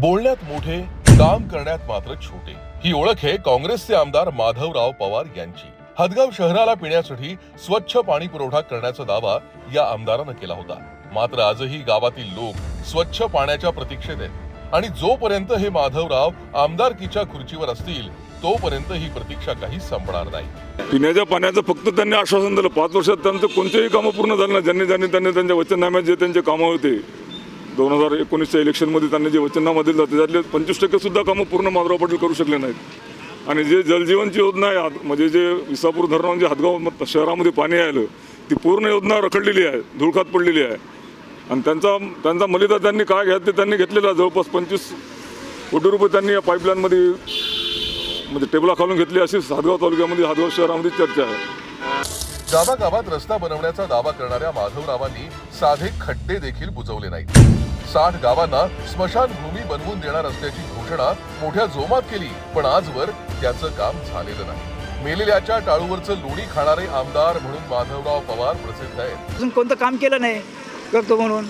बोलण्यात मोठे काम करण्यात मात्र छोटे. ही ओळख आहे काँग्रेसचे आमदार माधवराव पवार यांची. हदगाव शहराला पिण्यासाठी स्वच्छ पाणी पुरवठा करण्याचा दावा या आमदारानं केला होता. मात्र आजही गावातील लोक स्वच्छ पाण्याच्या प्रतीक्षेत आहेत. आणि जोपर्यंत हे माधवराव आमदारकीच्या खुर्चीवर असतील तोपर्यंत ही प्रतीक्षा काही संपणार नाही. पिण्याच्या पाण्याचं फक्त त्यांनी आश्वासन दिलं. पाच वर्षात त्यांचं कोणतेही कामं पूर्ण झालं नाही. ज्यांनी ज्यांनी त्यांनी त्यांच्या वचननाम्यात जे त्यांचे कामं होते दोन हजार एकोणीसच्या इलेक्शनमध्ये त्यांनी जे वचनामध्ये जाते त्यातले पंचवीस टक्के सुद्धा कामं पूर्ण माधवराव पाटील करू शकले नाहीत. आणि जे जलजीवनची योजना आहे म्हणजे जे विसापूर धरणावरून जे हातगाव शहरामध्ये पाणी आलं ती पूर्ण योजना रखडलेली आहे धुळखात पडलेली आहे. आणि त्यांचा त्यांचा मलिदा त्यांनी काय घ्या ते त्यांनी घेतलेला आहे. जवळपास पंचवीस कोटी रुपये त्यांनी या पाईपलाईनमध्ये म्हणजे टेबला खालून घेतली अशी हातगाव तालुक्यामध्ये हातगाव शहरामध्ये चर्चा आहे. गावागावात रस्ता बनवण्याचा दावा करणाऱ्या माधवरावांनी साधे खड्डे देखील बुजवले नाहीत. साठ गावांना स्मशानभूमी बनवून देणार असल्याची घोषणा मोठ्या जोमात केली पण आजवर त्याचं काम झालेलं नाही. मेलेल्याच्या टाळूवरचं लोणी खाणारे आमदार म्हणून माधवराव पवार प्रसिद्ध आहेत. अजून कोणतं काम केलं नाही करतो म्हणून?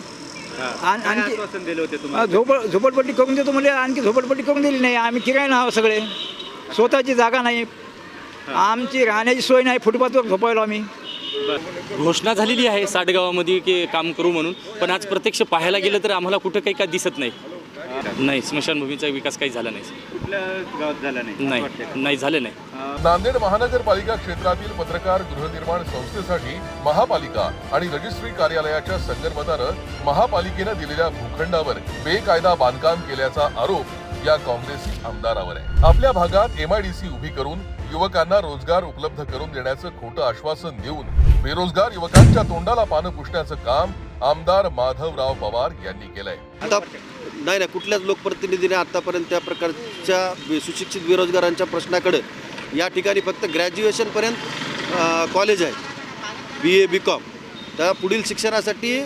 आणखी आश्वासन दिले होते हा, तुम्हाला झोपड झोपडपट्टी करून देतो म्हणजे आणखी झोपडपट्टी करून दिली नाही. आम्ही किरायला आहोत सगळे. स्वतःची जागा नाही. आमची राहण्याची सोय नाही फुटपाथवर झोपायला आम्ही. घोषणा झालेली आहे साठगावामध्ये की काम करू म्हणून पण आज प्रत्यक्ष पाहायला गेलं तर आम्हाला कुठं काही काय दिसत नाही. नाही स्मशानभूमीचा विकास काही झाला नाही. कुठल्या गावात झाला नाही? झाले नाही? नांदेड महानगरपालिका क्षेत्रातील पत्रकार गृहनिर्माण संस्थेसाठी महापालिका आणि रजिस्ट्री कार्यालयाच्या संगनमतानं महापालिकेनं दिलेल्या भूखंडावर बेकायदा बांधकाम केल्याचा आरोप या काँग्रेसी आमदारावर आहे. आपल्या भागात एमआयडीसी उभी करून युवकांना रोजगार उपलब्ध करून देण्याचं खोटं आश्वासन देऊन बेरोजगार युवकांच्या तोंडाला पानं पुसण्याचं काम आमदार माधवराव पवार यांनी केलंय. आता नाही नाही कुठल्याच लोकप्रतिनिधीने आतापर्यंत त्या प्रकारच्या सुशिक्षित बेरोजगारांच्या प्रश्नाकडे या ठिकाणी फक्त ग्रॅज्युएशनपर्यंत कॉलेज आहे. बी ए बी कॉम त्या पुढील शिक्षणासाठी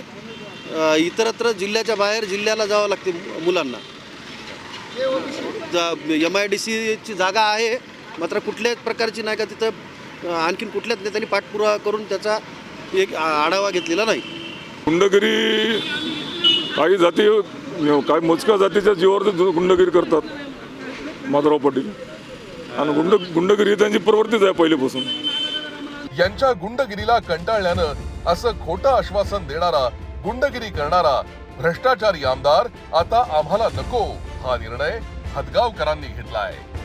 इतरत्र जिल्ह्याच्या बाहेर जिल्ह्याला जावं लागते मुलांना. एम आय डी सीची जागा आहे. मात्र कुठल्याच प्रकारची नाही का तिथं आणखीन कुठल्याच नेत्यांनी पाठपुरावा करून त्याचा एक आढावा घेतलेला नाही. गुंडगिरी काही जाती काही मोजक्या जातीच्या जीवावर ते गुंडगिरी करतात माधवराव पाटील. आणि गुंड गुंडगिरी त्यांची प्रवृत्तीच आहे पहिलेपासून. यांच्या गुंडगिरीला कंटाळल्यानं असं खोटं आश्वासन देणारा गुंडगिरी करणारा भ्रष्टाचारी आमदार आता आम्हाला नको. हा निर्णय हदगावकरांनी घेतला आहे.